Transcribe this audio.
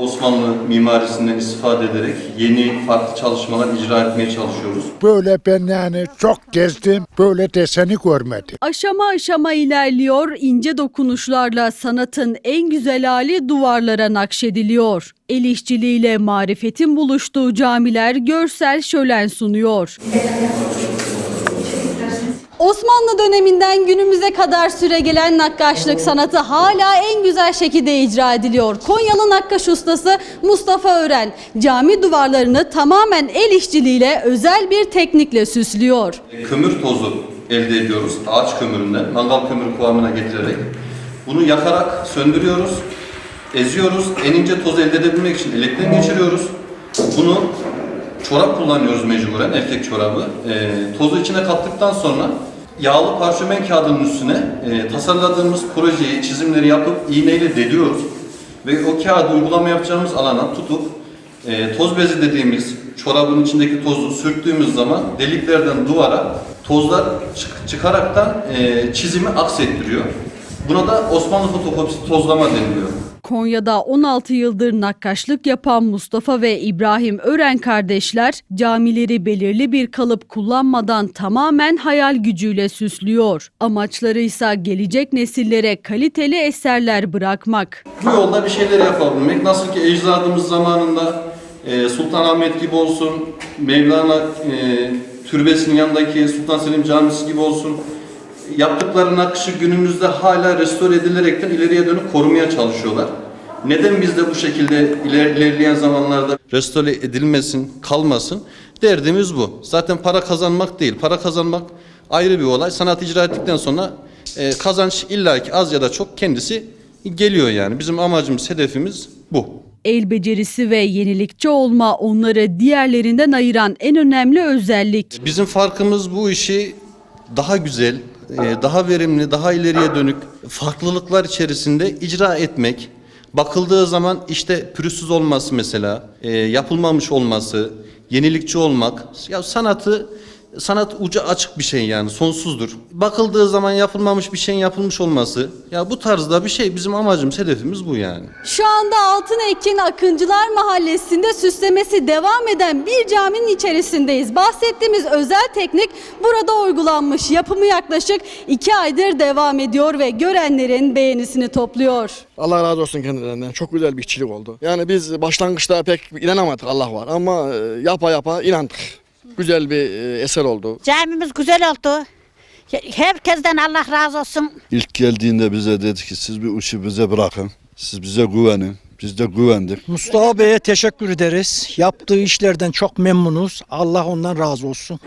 Osmanlı mimarisinden istifade ederek yeni farklı çalışmalar icra etmeye çalışıyoruz. Böyle ben yani çok gezdim, böyle deseni görmedim. Aşama aşama ilerliyor, ince dokunuşlarla sanatın en güzel hali duvarlara nakşediliyor. El işçiliğiyle marifetin buluştuğu camiler görsel şölen sunuyor. Osmanlı döneminden günümüze kadar süre gelen nakkaşlık sanatı hala en güzel şekilde icra ediliyor. Konyalı nakkaş ustası Mustafa Ören cami duvarlarını tamamen el işçiliğiyle özel bir teknikle süslüyor. Kömür tozu elde ediyoruz. Ağaç kömüründen, mangal kömürü kıvamına getirerek. Bunu yakarak söndürüyoruz, eziyoruz. En ince tozu elde edebilmek için elekten geçiriyoruz. Bunu çorap kullanıyoruz mecburen, erkek çorabı. Ee, tozu içine kattıktan sonra yağlı parşömen kağıdının üstüne e, tasarladığımız projeyi, çizimleri yapıp iğneyle deliyoruz. Ve o kağıdı uygulama yapacağımız alana tutup e, toz bezi dediğimiz çorabın içindeki tozu sürttüğümüz zaman deliklerden duvara tozlar çık- çıkaraktan e, çizimi aksettiriyor. Buna da Osmanlı fotokopisi tozlama deniliyor. Konya'da 16 yıldır nakkaşlık yapan Mustafa ve İbrahim Ören kardeşler camileri belirli bir kalıp kullanmadan tamamen hayal gücüyle süslüyor. Amaçları ise gelecek nesillere kaliteli eserler bırakmak. Bu yolda bir şeyler yapabilmek. Nasıl ki ecdadımız zamanında e, Sultanahmet gibi olsun, Mevlana e, türbesinin yanındaki Sultan Selim Camisi gibi olsun, yaptıkları nakışı günümüzde hala restore edilerekten ileriye dönük korumaya çalışıyorlar. Neden biz de bu şekilde iler, ilerleyen zamanlarda restore edilmesin, kalmasın? Derdimiz bu. Zaten para kazanmak değil. Para kazanmak ayrı bir olay. Sanat icra ettikten sonra e, kazanç illaki az ya da çok kendisi geliyor yani. Bizim amacımız, hedefimiz bu. El becerisi ve yenilikçi olma onları diğerlerinden ayıran en önemli özellik. Bizim farkımız bu işi daha güzel, daha verimli, daha ileriye dönük farklılıklar içerisinde icra etmek. Bakıldığı zaman işte pürüzsüz olması mesela, e, yapılmamış olması, yenilikçi olmak. Ya sanatı sanat ucu açık bir şey yani sonsuzdur. Bakıldığı zaman yapılmamış bir şeyin yapılmış olması. Ya bu tarzda bir şey bizim amacımız, hedefimiz bu yani. Şu anda Altınekin Akıncılar Mahallesi'nde süslemesi devam eden bir caminin içerisindeyiz. Bahsettiğimiz özel teknik burada uygulanmış. Yapımı yaklaşık iki aydır devam ediyor ve görenlerin beğenisini topluyor. Allah razı olsun kendilerinden. Çok güzel bir işçilik oldu. Yani biz başlangıçta pek inanamadık Allah var ama e, yapa yapa inandık. Güzel bir e, eser oldu. Camimiz güzel oldu. Herkesten Allah razı olsun. İlk geldiğinde bize dedi ki siz bir işi bize bırakın. Siz bize güvenin. Biz de güvendik. Mustafa Bey'e teşekkür ederiz. Yaptığı işlerden çok memnunuz. Allah ondan razı olsun.